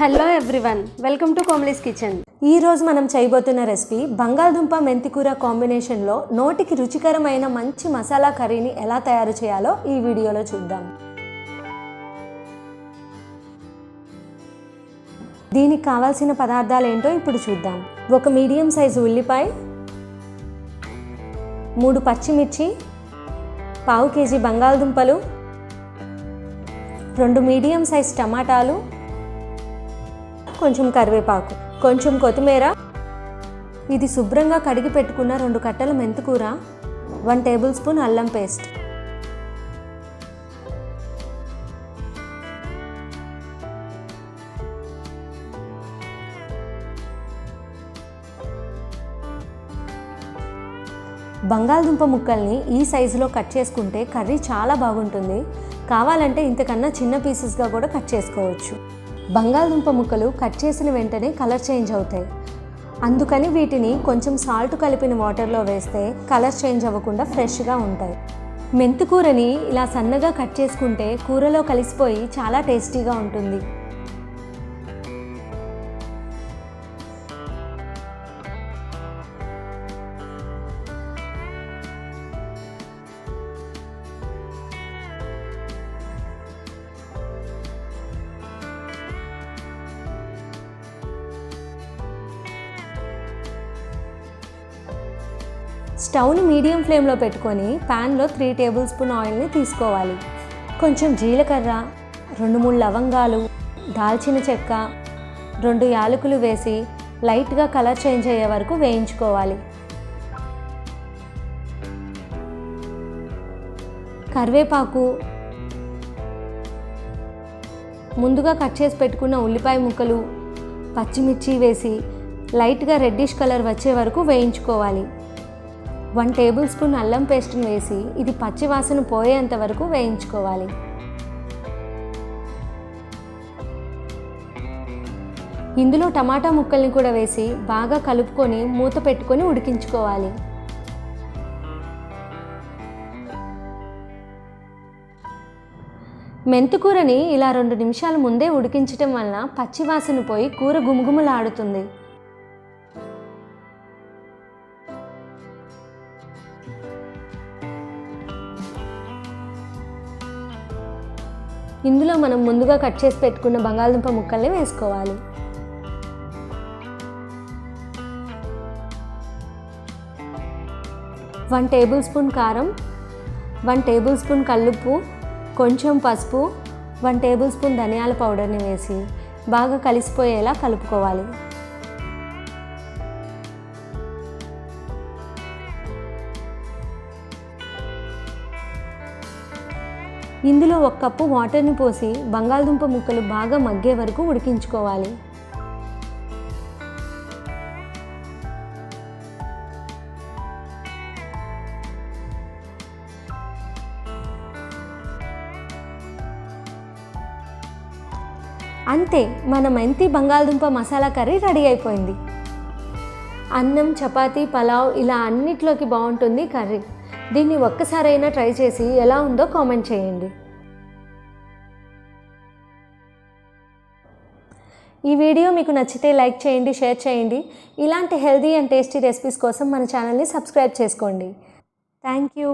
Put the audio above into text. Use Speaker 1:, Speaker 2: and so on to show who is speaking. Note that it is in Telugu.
Speaker 1: హలో ఎవ్రీవన్ వెల్కమ్ టు కోమ్లీస్ కిచెన్.
Speaker 2: ఈ రోజు మనం చేయబోతున్న రెసిపీ బంగాళదుంప మెంతికూర కాంబినేషన్లో నోటికి రుచికరమైన మంచి మసాలా కర్రీని ఎలా తయారు చేయాలో ఈ వీడియోలో చూద్దాం. దీనికి కావాల్సిన పదార్థాలు ఏంటో ఇప్పుడు చూద్దాం. ఒక మీడియం సైజు ఉల్లిపాయ మూడు పచ్చిమిర్చి పావు కేజీ బంగాళదుంపలు రెండు మీడియం సైజ్ టమాటాలు కొంచెం కరివేపాకు కొంచెం కొత్తిమీర. ఇది శుభ్రంగా కడిగి పెట్టుకున్న రెండు కట్టల మెంతుకూర వన్ టేబుల్ స్పూన్ అల్లం పేస్ట్. బంగాళదుంప ముక్కల్ని ఈ సైజులో కట్ చేసుకుంటే కర్రీ చాలా బాగుంటుంది. కావాలంటే ఇంతకన్నా చిన్న పీసెస్గా కూడా కట్ చేసుకోవచ్చు. బంగాళదుంప ముక్కలు కట్ చేసిన వెంటనే కలర్ చేంజ్ అవుతాయి. అందుకని వీటిని కొంచెం సాల్ట్ కలిపిన వాటర్లో వేస్తే కలర్ చేంజ్ అవ్వకుండా ఫ్రెష్గా ఉంటాయి. మెంతికూరని ఇలా సన్నగా కట్ చేసుకుంటే కూరలో కలిసిపోయి చాలా టేస్టీగా ఉంటుంది. స్టవ్ని మీడియం ఫ్లేమ్లో పెట్టుకొని ప్యాన్లో త్రీ టేబుల్ స్పూన్ ఆయిల్ని తీసుకోవాలి. కొంచెం జీలకర్ర రెండు మూడు లవంగాలు దాల్చిన చెక్క రెండు యాలకులు వేసి లైట్గా కలర్ చేంజ్ అయ్యే వరకు వేయించుకోవాలి. కరివేపాకు ముందుగా కట్ చేసి పెట్టుకున్న ఉల్లిపాయ ముక్కలు పచ్చిమిర్చి వేసి లైట్గా రెడ్డిష్ కలర్ వచ్చే వరకు వేయించుకోవాలి. వన్ టేబుల్ స్పూన్ అల్లం పేస్ట్ని వేసి ఇది పచ్చి వాసన పోయేంత వరకు వేయించుకోవాలి. ఇందులో టమాటా ముక్కల్ని కూడా వేసి బాగా కలుపుకొని మూత పెట్టుకొని ఉడికించుకోవాలి. మెంతుకూరని ఇలా రెండు నిమిషాల ముందే ఉడికించటం వలన పచ్చివాసన పోయి కూర గుమగుమలాడుతుంది. ఇందులో మనం ముందుగా కట్ చేసి పెట్టుకున్న బంగాళదుంప ముక్కల్ని వేసుకోవాలి. వన్ టేబుల్ స్పూన్ కారం వన్ టేబుల్ స్పూన్ కల్లుప్పు కొంచెం పసుపు వన్ టేబుల్ స్పూన్ ధనియాల పౌడర్ని వేసి బాగా కలిసిపోయేలా కలుపుకోవాలి. ఇందులో ఒక కప్పు వాటర్ని పోసి బంగాళదుంప ముక్కలు బాగా మగ్గే వరకు ఉడికించుకోవాలి. అంతే మన మెంతి బంగాళదుంప మసాలా కర్రీ రెడీ అయిపోయింది. అన్నం చపాతీ పలావ్ ఇలా అన్నిట్లోకి బాగుంటుంది కర్రీ. దీన్ని ఒక్కసారైనా ట్రై చేసి ఎలా ఉందో కామెంట్ చేయండి. ఈ వీడియో మీకు నచ్చితే లైక్ చేయండి షేర్ చేయండి. ఇలాంటి హెల్దీ అండ్ టేస్టీ రెసిపీస్ కోసం మన ఛానల్ని సబ్స్క్రైబ్ చేసుకోండి. Thank you.